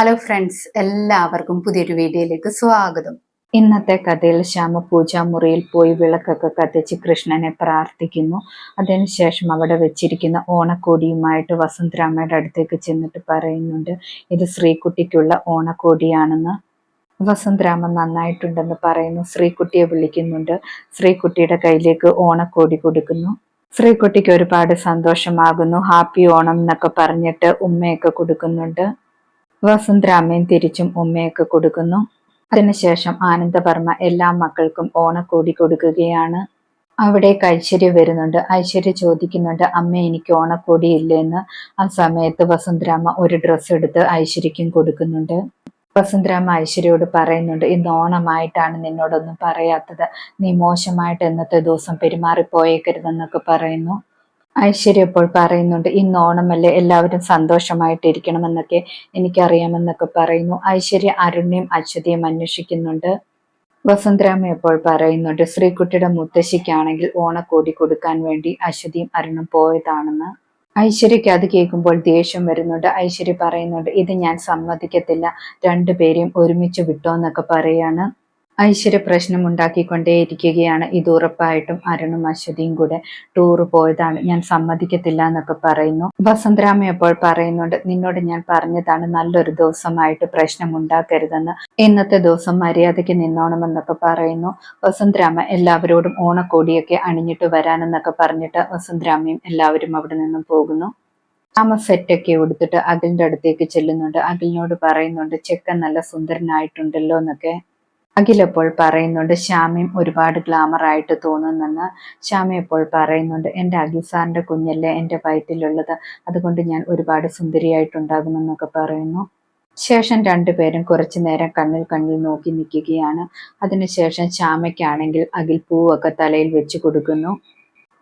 Hello friends എല്ലാവർക്കും പുതിയൊരു വീഡിയോയിലേക്ക് സ്വാഗതം. ഇന്നത്തെ കഥയിൽ ശ്യാമ പൂജാമുറിയിൽ പോയി വിളക്കൊക്കെ കത്തിച്ച് കൃഷ്ണനെ പ്രാർത്ഥിക്കുന്നു. അതിനുശേഷം അവിടെ വെച്ചിരിക്കുന്ന ഓണക്കോടിയുമായിട്ട് വസന്തരാമയുടെ അടുത്തേക്ക് ചെന്നിട്ട് പറയുന്നുണ്ട് ഇത് ശ്രീകുട്ടിക്കുള്ള ഓണക്കോടിയാണെന്ന്. വസന്തരാമൻ നന്നായിട്ടുണ്ടെന്ന് പറയുന്നു. ശ്രീകുട്ടിയെ വിളിക്കുന്നുണ്ട് ശ്രീകുട്ടിയുടെ കയ്യിലേക്ക് ഓണക്കോടി കൊടുക്കുന്നു. ശ്രീകുട്ടിക്ക് ഒരുപാട് സന്തോഷമാകുന്നു. ഹാപ്പി ഓണം എന്നൊക്കെ പറഞ്ഞിട്ട് ഉമ്മയൊക്കെ കൊടുക്കുന്നുണ്ട്. വസന്തരാമയും തിരിച്ചും ഉമ്മയൊക്കെ കൊടുക്കുന്നു. അതിനുശേഷം ആനന്ദവർമ്മ എല്ലാ മക്കൾക്കും ഓണക്കോടി കൊടുക്കുകയാണ്. അവിടെ ഐശ്വര്യ വരുന്നുണ്ട്. ഐശ്വര്യ ചോദിക്കുന്നുണ്ട് അമ്മ എനിക്ക് ഓണക്കോടി ഇല്ലെന്ന്. ആ സമയത്ത് വസുന്ധരാമ ഒരു ഡ്രസ്സ് എടുത്ത് ഐശ്വര്യക്കും കൊടുക്കുന്നുണ്ട്. വസുന്ധരാമ ഐശ്വര്യയോട് പറയുന്നുണ്ട് ഇന്ന് ഓണമായിട്ടാണ് നിന്നോടൊന്നും പറയാത്തത്. നീ മോശമായിട്ട് ഇന്നത്തെ ദിവസം പെരുമാറിപ്പോയേക്കരുതെന്നൊക്കെ പറയുന്നു. ഐശ്വര്യ ഇപ്പോൾ പറയുന്നുണ്ട് ഇന്ന് ഓണമല്ലേ എല്ലാവരും സന്തോഷമായിട്ടിരിക്കണമെന്നൊക്കെ എനിക്കറിയാമെന്നൊക്കെ പറയുന്നു. ഐശ്വര്യ അരുണ്യം അശ്വതിയും അന്വേഷിക്കുന്നുണ്ട്. വസന്തരാമ ഇപ്പോൾ പറയുന്നുണ്ട് ശ്രീകുട്ടിയുടെ മുത്തശ്ശിക്കാണെങ്കിൽ ഓണക്കോടി കൊടുക്കാൻ വേണ്ടി അശ്വതിയും അരുണും പോയതാണെന്ന്. ഐശ്വര്യയ്ക്ക് അത് കേൾക്കുമ്പോൾ ദേഷ്യം വരുന്നുണ്ട്. ഐശ്വര്യ പറയുന്നുണ്ട് ഇത് ഞാൻ സമ്മതിക്കത്തില്ല. രണ്ടുപേരെയും ഒരുമിച്ച് വിട്ടോ എന്നൊക്കെ പറയാണ്. ഐശ്വര്യ പ്രശ്നം ഉണ്ടാക്കിക്കൊണ്ടേയിരിക്കുകയാണ് ഇത് ഉറപ്പായിട്ടും അരുണും അശ്വതിയും കൂടെ ടൂർ പോയതാണ്. ഞാൻ സമ്മതിക്കത്തില്ല എന്നൊക്കെ പറയുന്നു. വസന്തരാമ അപ്പോൾ പറയുന്നുണ്ട് നിന്നോട് ഞാൻ പറഞ്ഞതാണ് നല്ലൊരു ദിവസമായിട്ട് പ്രശ്നം ഉണ്ടാക്കരുതെന്ന് ഇന്നത്തെ ദിവസം മര്യാദയ്ക്ക് നിന്നോണമെന്നൊക്കെ പറയുന്നു. വസന്തരാമ എല്ലാവരോടും ഓണക്കോടിയൊക്കെ അണിഞ്ഞിട്ട് വരാനെന്നൊക്കെ പറഞ്ഞിട്ട് വസന്തരാമയും എല്ലാവരും അവിടെ നിന്നും പോകുന്നു. അമ്മ സെറ്റൊക്കെ ഉടുത്തിട്ട് അഖിലിന്റെ അടുത്തേക്ക് ചെല്ലുന്നുണ്ട്. അഖിലിനോട് പറയുന്നുണ്ട് ചെക്കൻ നല്ല സുന്ദരനായിട്ടുണ്ടല്ലോ എന്നൊക്കെ അഖിൽ എപ്പോൾ പറയുന്നുണ്ട് ശ്യാമയും ഒരുപാട് ഗ്ലാമർ ആയിട്ട് തോന്നുന്നെന്ന്? ശ്യാമ ഇപ്പോൾ പറയുന്നുണ്ട് എന്റെ അഖിൽ സാറിന്റെ കുഞ്ഞല്ലേ എന്റെ വയറ്റിലുള്ളത് അതുകൊണ്ട് ഞാൻ ഒരുപാട് സുന്ദരിയായിട്ടുണ്ടാകുമെന്നൊക്കെ പറയുന്നു. ശേഷം രണ്ടുപേരും കുറച്ചു നേരം കണ്ണിൽ കണ്ണിൽ നോക്കി നിൽക്കുകയാണ്. അതിനുശേഷം ശ്യാമയ്ക്കാണെങ്കിൽ അഖിൽ പൂവൊക്കെ തലയിൽ വെച്ച് കൊടുക്കുന്നു.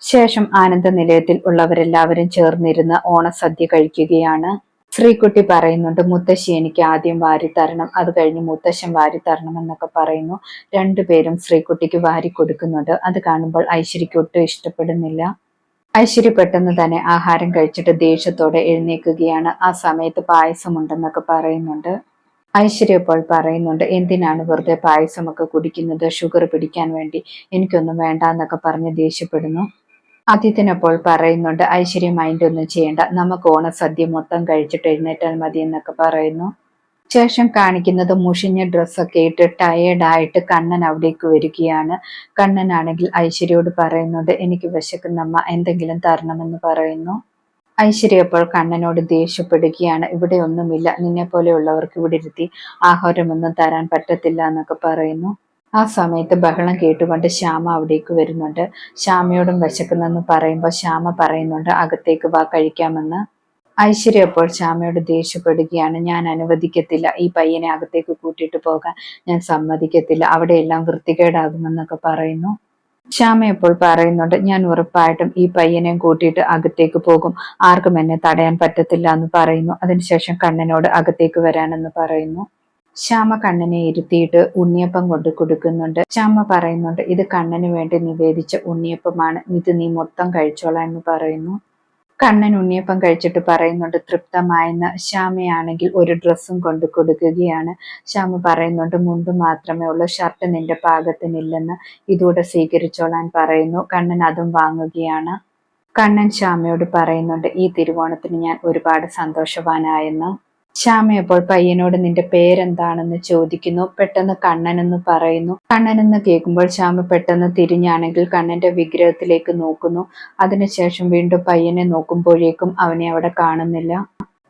ശേഷം ആനന്ദ നിലയത്തിൽ ഉള്ളവരെല്ലാവരും ചേർന്നിരുന്ന് ഓണസദ്യ കഴിക്കുകയാണ്. ശ്രീകുട്ടി പറയുന്നുണ്ട് മുത്തശ്ശി എനിക്ക് ആദ്യം വാരി തരണം. അത് കഴിഞ്ഞ് മുത്തശ്ശൻ വാരി തരണം എന്നൊക്കെ പറയുന്നു. രണ്ടുപേരും ശ്രീകുട്ടിക്ക് വാരി കൊടുക്കുന്നുണ്ട്. അത് കാണുമ്പോൾ ഐശ്വര്യക്ക് ഒട്ടും ഇഷ്ടപ്പെടുന്നില്ല. ഐശ്വര്യ പെട്ടെന്ന് തന്നെ ആഹാരം കഴിച്ചിട്ട് ദേഷ്യത്തോടെ എഴുന്നേൽക്കുകയാണ്. ആ സമയത്ത് പായസമുണ്ടെന്നൊക്കെ പറയുന്നുണ്ട്. ഐശ്വര്യ ഇപ്പോൾ പറയുന്നുണ്ട് എന്തിനാണ് വെറുതെ പായസമൊക്കെ കുടിക്കുന്നത്? ഷുഗർ പിടിക്കാൻ വേണ്ടി. എനിക്കൊന്നും വേണ്ട എന്നൊക്കെ പറഞ്ഞ് ദേഷ്യപ്പെടുന്നു. ആദിത്യനപ്പോൾ പറയുന്നുണ്ട് ഐശ്വര്യ മൈൻഡ് ഒന്നും ചെയ്യണ്ട. നമുക്ക് ഓണസദ്യ മൊത്തം കഴിച്ചിട്ട് എഴുന്നേറ്റാൽ മതി എന്നൊക്കെ പറയുന്നു. ശേഷം കാണിക്കുന്നത് മുഷിഞ്ഞ ഡ്രസ്സൊക്കെ ഇട്ട് ടയേർഡായിട്ട് കണ്ണൻ അവിടേക്ക് വരികയാണ്. കണ്ണനാണെങ്കിൽ ഐശ്വര്യയോട് പറയുന്നുണ്ട് എനിക്ക് വിശക്കുന്നമ്മ എന്തെങ്കിലും തരണമെന്ന് പറയുന്നു. ഐശ്വര്യ അപ്പോൾ കണ്ണനോട് ദേഷ്യപ്പെടുകയാണ് ഇവിടെ ഒന്നുമില്ല നിന്നെ പോലെയുള്ളവർക്ക് ഇവിടെ ഇരുത്തി ആഹാരമൊന്നും തരാൻ പറ്റത്തില്ല എന്നൊക്കെ പറയുന്നു. ആ സമയത്ത് ബഹളം കേട്ടുകൊണ്ട് ശ്യാമ അവിടേക്ക് വരുന്നുണ്ട്. ശ്യാമയോടും വിശക്കുന്നെന്ന് പറയുമ്പോൾ ശ്യാമ പറയുന്നുണ്ട് അകത്തേക്ക് വാ കഴിക്കാമെന്ന്. ഐശ്വര്യ അപ്പോൾ ശ്യാമയോട് ദേഷ്യപ്പെടുകയാണ്. ഞാൻ അനുവദിക്കത്തില്ല. ഈ പയ്യനെ അകത്തേക്ക് കൂട്ടിയിട്ട് പോകാൻ ഞാൻ സമ്മതിക്കത്തില്ല. അവിടെയെല്ലാം വൃത്തികേടാകുമെന്നൊക്കെ പറയുന്നു. ശ്യാമ പറയുന്നുണ്ട് ഞാൻ ഉറപ്പായിട്ടും ഈ പയ്യനെയും കൂട്ടിയിട്ട് അകത്തേക്ക് പോകും. ആർക്കും എന്നെ തടയാൻ പറ്റത്തില്ല എന്ന് പറയുന്നു. അതിനുശേഷം കണ്ണനോട് അകത്തേക്ക് വരാനെന്ന് പറയുന്നു. ശ്യാമ കണ്ണനെ ഇരുത്തിയിട്ട് ഉണ്ണിയപ്പം കൊണ്ട് കൊടുക്കുന്നുണ്ട്. ശ്യാമ പറയുന്നുണ്ട് ഇത് കണ്ണന് വേണ്ടി നിവേദിച്ച ഉണ്ണിയപ്പമാണ്. ഇത് നീ മൊത്തം കഴിച്ചോളാം എന്ന് പറയുന്നു. കണ്ണൻ ഉണ്ണിയപ്പം കഴിച്ചിട്ട് പറയുന്നുണ്ട് തൃപ്തമായെന്ന് ശ്യാമയാണെങ്കിൽ ഒരു ഡ്രസ്സും കൊണ്ട് കൊടുക്കുകയാണ്. ശ്യാമ പറയുന്നുണ്ട് മുണ്ട് മാത്രമേ ഉള്ളൂ ഷർട്ട് നിന്റെ പാകത്തിനില്ലെന്ന് ഇതൂടെ സ്വീകരിച്ചോളാൻ പറയുന്നു. കണ്ണൻ അതും വാങ്ങുകയാണ്. കണ്ണൻ ശ്യാമയോട് പറയുന്നുണ്ട് ഈ തിരുവോണത്തിന് ഞാൻ ഒരുപാട് സന്തോഷവാനായെന്ന്. ശ്യാമ അപ്പോൾ പയ്യനോട് നിന്റെ പേരെന്താണെന്ന് ചോദിക്കുന്നു. പെട്ടെന്ന് കണ്ണനെന്ന് പറയുന്നു. കണ്ണനെന്ന് കേൾക്കുമ്പോൾ ശ്യാമ പെട്ടെന്ന് തിരിഞ്ഞാണെങ്കിൽ കണ്ണന്റെ വിഗ്രഹത്തിലേക്ക് നോക്കുന്നു. അതിനുശേഷം വീണ്ടും പയ്യനെ നോക്കുമ്പോഴേക്കും അവനെ അവിടെ കാണുന്നില്ല.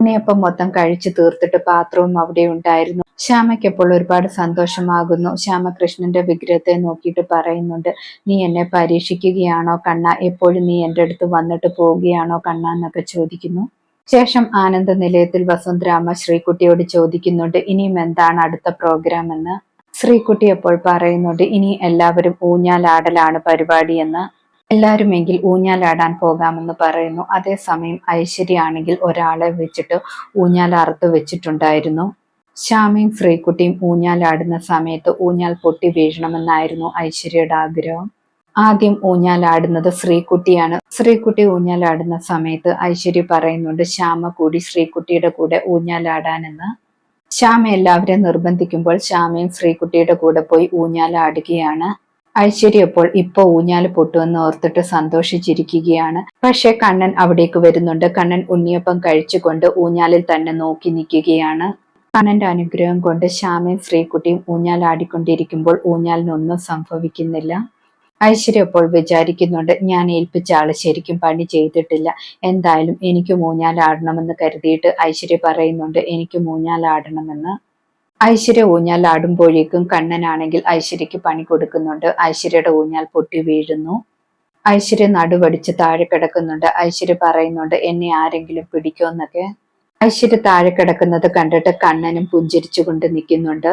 ഉണ്ണിയപ്പം മൊത്തം കഴിച്ചു തീർത്തിട്ട് പാത്രവും അവിടെ ഉണ്ടായിരുന്നു. ശ്യാമയ്ക്ക് അപ്പോൾ ഒരുപാട് സന്തോഷമാകുന്നു. ശ്യാമകൃഷ്ണന്റെ വിഗ്രഹത്തെ നോക്കിയിട്ട് പറയുന്നുണ്ട് നീ എന്നെ പരീക്ഷിക്കുകയാണോ കണ്ണ? എപ്പോഴും നീ എന്റെ അടുത്ത് വന്നിട്ട് പോവുകയാണോ കണ്ണ? എന്നൊക്കെ ചോദിക്കുന്നു. ശേഷം ആനന്ദ നിലയത്തിൽ വസുന്ധരാമ ശ്രീകുട്ടിയോട് ചോദിക്കുന്നുണ്ട് ഇനിയും എന്താണ് അടുത്ത പ്രോഗ്രാം എന്ന്? ശ്രീകുട്ടി അപ്പോൾ പറയുന്നുണ്ട് ഇനി എല്ലാവരും ഊഞ്ഞാലാടലാണ് പരിപാടി എന്ന്. എല്ലാവരുമെങ്കിൽ ഊഞ്ഞാലാടാൻ പോകാമെന്ന് പറയുന്നു. അതേസമയം ഐശ്വര്യ ആണെങ്കിൽ ഒരാളെ വെച്ചിട്ട് ഊഞ്ഞാലാർത്ത് വെച്ചിട്ടുണ്ടായിരുന്നു. ശ്യാമയും ശ്രീകുട്ടിയും ഊഞ്ഞാലാടുന്ന സമയത്ത് ഊഞ്ഞാൽ പൊട്ടി വീഴണമെന്നായിരുന്നു ഐശ്വര്യയുടെ ആഗ്രഹം. ആദ്യം ഊഞ്ഞാലാടുന്നത് ശ്രീകുട്ടിയാണ്. ശ്രീകുട്ടി ഊഞ്ഞാലാടുന്ന സമയത്ത് ഐശ്വര്യ പറയുന്നുണ്ട് ശ്യാമ കൂടി ശ്രീകുട്ടിയുടെ കൂടെ ഊഞ്ഞാലാടാനെന്ന്. ശ്യാമ എല്ലാവരെയും നിർബന്ധിക്കുമ്പോൾ ശ്യാമയും ശ്രീകുട്ടിയുടെ കൂടെ പോയി ഊഞ്ഞാലാടുകയാണ്. ഐശ്വര്യ അപ്പോൾ ഇപ്പൊ ഊഞ്ഞാൽ പൊട്ടുമെന്ന് ഓർത്തിട്ട് സന്തോഷിച്ചിരിക്കുകയാണ്. പക്ഷെ കണ്ണൻ അവിടേക്ക് വരുന്നുണ്ട്. കണ്ണൻ ഉണ്ണിയപ്പം കഴിച്ചുകൊണ്ട് ഊഞ്ഞാലിൽ തന്നെ നോക്കി നിൽക്കുകയാണ്. കണ്ണന്റെ അനുഗ്രഹം കൊണ്ട് ശ്യാമയും ശ്രീകുട്ടിയും ഊഞ്ഞാലാടിക്കൊണ്ടിരിക്കുമ്പോൾ ഊഞ്ഞാലിനൊന്നും സംഭവിക്കുന്നില്ല. ഐശ്വര്യ അപ്പോൾ വിചാരിക്കുന്നുണ്ട് ഞാൻ ഏൽപ്പിച്ച ആൾ ശരിക്കും പണി ചെയ്തിട്ടില്ല. എന്തായാലും എനിക്ക് മൂഞ്ഞാലാടണമെന്ന് കരുതിയിട്ട് ഐശ്വര്യ പറയുന്നുണ്ട് എനിക്ക് മൂഞ്ഞാലാടണമെന്ന് ഐശ്വര്യ ഊഞ്ഞാലാടുമ്പോഴേക്കും കണ്ണനാണെങ്കിൽ ഐശ്വര്യക്ക് പണി കൊടുക്കുന്നുണ്ട്. ഐശ്വര്യയുടെ ഊഞ്ഞാൽ പൊട്ടി വീഴുന്നു. ഐശ്വര്യ നടുവടിച്ച് താഴെ കിടക്കുന്നുണ്ട്. ഐശ്വര്യ പറയുന്നുണ്ട് എന്നെ ആരെങ്കിലും പിടിക്കുമെന്നൊക്കെ ഐശ്വര്യ താഴെ കിടക്കുന്നത് കണ്ടിട്ട് കണ്ണനും പുഞ്ചിരിച്ചുകൊണ്ട് നിൽക്കുന്നുണ്ട്.